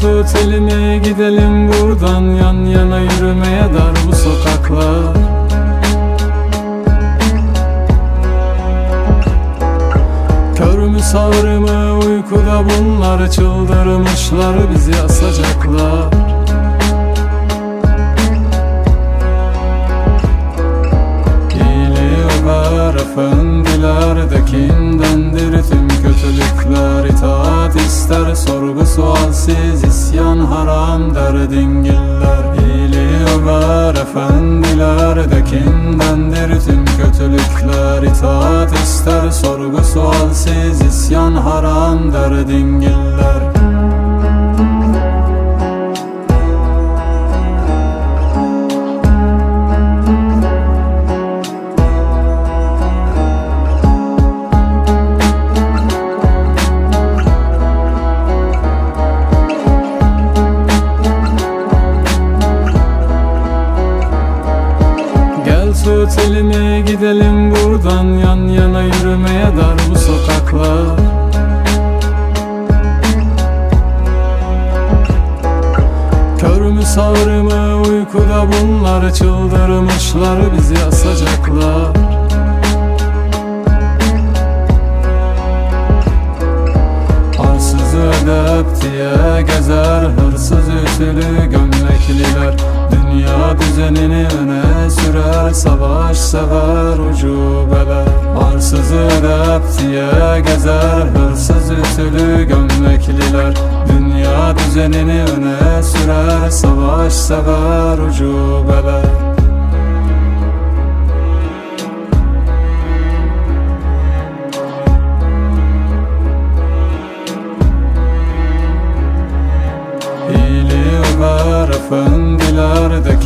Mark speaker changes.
Speaker 1: tut elini gidelim buradan Yan yana yürümeye dar bu sokaklar. Kör mü sağır mı uykuda bunlar Çıldırmışlar bizi asacaklar. İyiliği var efendilerdekindendir tüm kötülükler itaat ister sorgu sualsiz isyan haram der dingiller İyiliği var efendilerdekindendir tüm kötülükler itaat ister sorgu sualsiz isyan haram der dingiller tut elini gidelim buradan. Yan yana yürümeye dar bu sokaklar. Kör mü sağır mı uykuda bunlar. Çıldırmışlar bizi asacaklar. Edep diye gezer. Hırsız ütülü gömlekliler. Dünya düzenini öne sürer savaş sever ucubeler Arsızı rap gezer Hırsız ütülü gömlekliler. Dünya düzenini öne sürer Savaş sever ucubeler Hili Ömer efendiler de